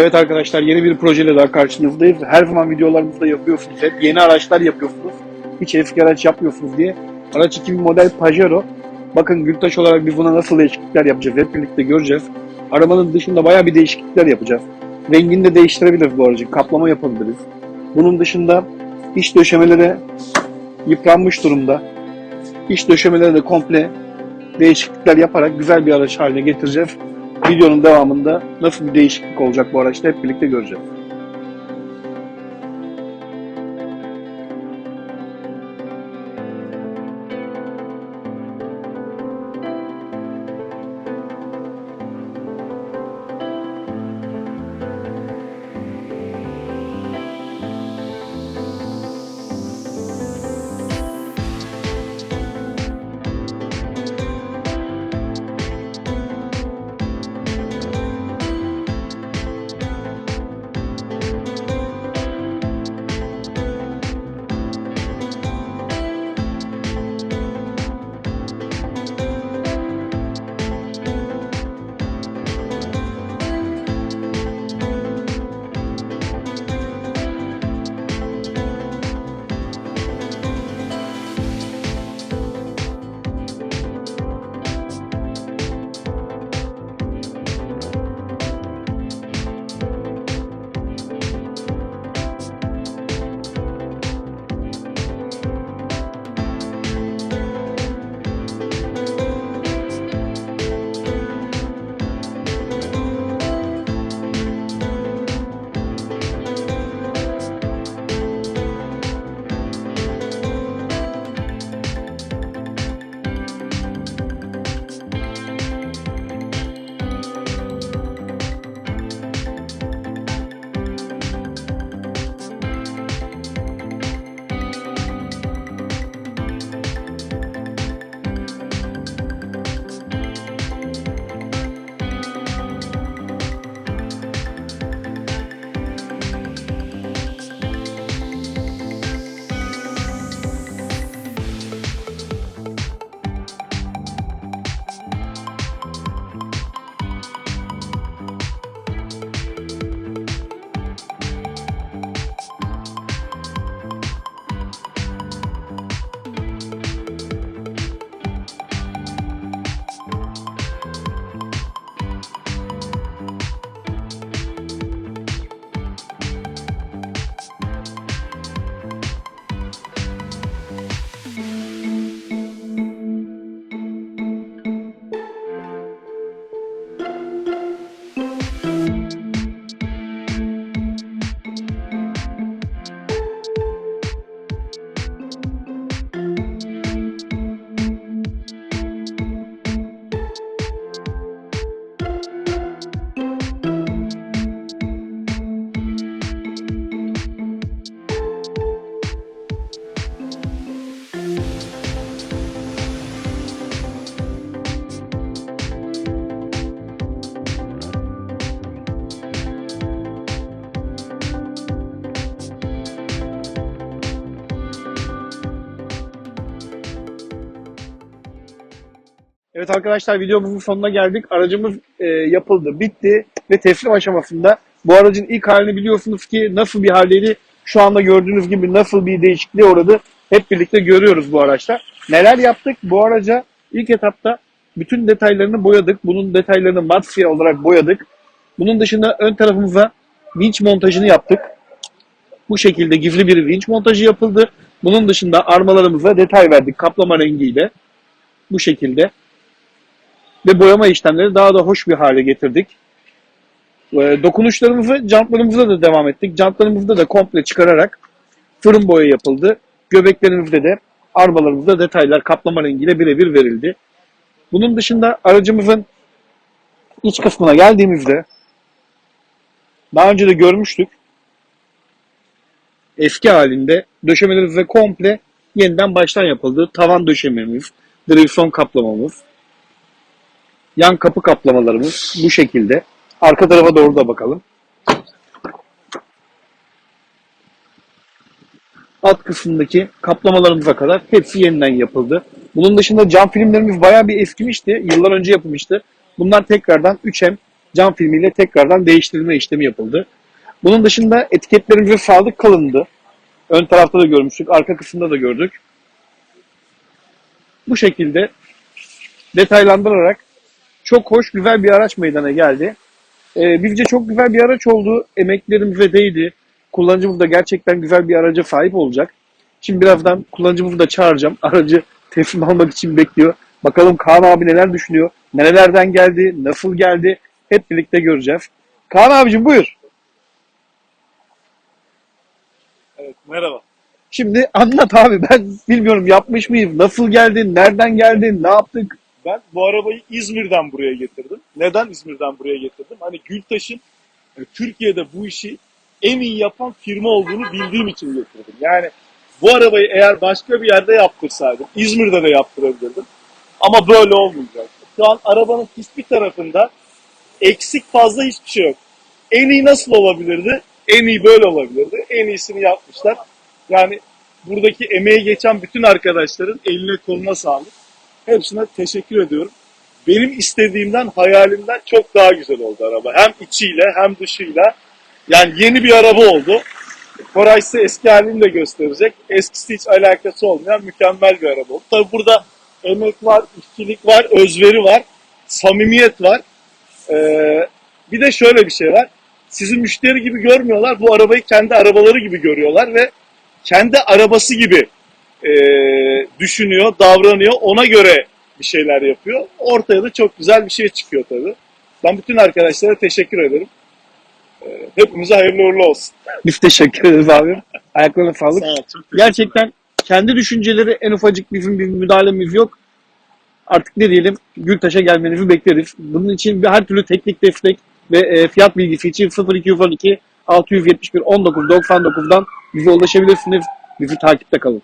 Evet arkadaşlar yeni bir projeyle daha karşınızdayız. Her zaman videolarımızda yapıyorsunuz hep. Yeni araçlar yapıyorsunuz. Hiç eski araç yapmıyorsunuz diye. Araç 2000 model Pajero. Bakın Gültaş olarak biz buna nasıl değişiklikler yapacağız hep birlikte göreceğiz. Arabanın dışında bayağı bir değişiklikler yapacağız. Rengini de değiştirebiliriz bu aracın. Kaplama yapabiliriz. Bunun dışında iç döşemeleri yıpranmış durumda. İç döşemeleri de komple değişiklikler yaparak güzel bir araç haline getireceğiz. Videonun devamında nasıl bir değişiklik olacak bu araçta hep birlikte göreceğiz. Evet arkadaşlar videomuzun sonuna geldik. Aracımız e, yapıldı, bitti ve teslim aşamasında. Bu aracın ilk halini biliyorsunuz ki nasıl bir haldeydi. Şu anda gördüğünüz gibi nasıl bir değişikliğe uğradı. Hep birlikte görüyoruz bu araçta. Neler yaptık? Bu araca ilk etapta bütün detaylarını boyadık. Bunun detaylarını mat siyah olarak boyadık. Bunun dışında ön tarafımıza vinç montajını yaptık. Bu şekilde gizli bir vinç montajı yapıldı. Bunun dışında armalarımıza detay verdik kaplama rengiyle. Bu şekilde ve boyama işlemleri daha da hoş bir hale getirdik. E, Dokunuşlarımızı jantlarımızda da devam ettik. Jantlarımızda da komple çıkararak fırın boya yapıldı. Göbeklerimizde de armalarımızda detaylar kaplama rengiyle birebir verildi. Bunun dışında aracımızın iç kısmına geldiğimizde daha önce de görmüştük. Eski halinde döşemelerimiz komple yeniden baştan yapıldı. Tavan döşememiz, direksiyon kaplamamız, Yan kapı kaplamalarımız bu şekilde. Arka tarafa doğru da bakalım. Alt kısmındaki kaplamalarımıza kadar hepsi yeniden yapıldı. Bunun dışında cam filmlerimiz bayağı bir eskimişti. Yıllar önce yapılmıştı. Bunlar tekrardan 3M cam filmiyle tekrardan değiştirilme işlemi yapıldı. Bunun dışında etiketlerimize sadık kalındı. Ön tarafta da görmüştük, arka kısımda da gördük. Bu şekilde detaylandırarak çok hoş, güzel bir araç meydana geldi. Ee, bizce çok güzel bir araç oldu. Emeklerimize değdi. Kullanıcımız da gerçekten güzel bir araca sahip olacak. Şimdi birazdan kullanıcımızı da çağıracağım. Aracı teslim almak için bekliyor. Bakalım Kaan abi neler düşünüyor? Nerelerden geldi? Nasıl geldi? Hep birlikte göreceğiz. Kaan abicim buyur. Evet, merhaba. Şimdi anlat abi ben bilmiyorum yapmış mıyım? Nasıl geldin? Nereden geldin? Ne yaptık? Ben bu arabayı İzmir'den buraya getirdim. Neden İzmir'den buraya getirdim? Hani Gültaş'ın e, Türkiye'de bu işi en iyi yapan firma olduğunu bildiğim için getirdim. Yani bu arabayı eğer başka bir yerde yaptırsaydım, İzmir'de de yaptırabilirdim. Ama böyle olmayacak. Şu an arabanın hiçbir tarafında eksik fazla hiçbir şey yok. En iyi nasıl olabilirdi? En iyi böyle olabilirdi. En iyisini yapmışlar. Yani buradaki emeği geçen bütün arkadaşların eline koluna sağlık. Hepsine teşekkür ediyorum. Benim istediğimden, hayalimden çok daha güzel oldu araba. Hem içiyle hem dışıyla. Yani yeni bir araba oldu. Koray size eski halini de gösterecek. Eskisi hiç alakası olmayan mükemmel bir araba oldu. Tabi burada emek var, işçilik var, özveri var, samimiyet var. Ee, bir de şöyle bir şey var. Sizi müşteri gibi görmüyorlar. Bu arabayı kendi arabaları gibi görüyorlar ve kendi arabası gibi e, düşünüyor, davranıyor. Ona göre bir şeyler yapıyor. Ortaya da çok güzel bir şey çıkıyor tabii. Ben bütün arkadaşlara teşekkür ederim. E, hepimize hayırlı uğurlu olsun. Biz teşekkür ederiz abi. Ayaklarına sağlık. Sağ ol, Gerçekten kendi düşünceleri en ufacık bizim bir müdahalemiz yok. Artık ne diyelim Gültaş'a gelmenizi bekleriz. Bunun için bir her türlü teknik destek ve e, fiyat bilgisi için 0212 671 19 99'dan bize ulaşabilirsiniz. Bizi takipte kalın.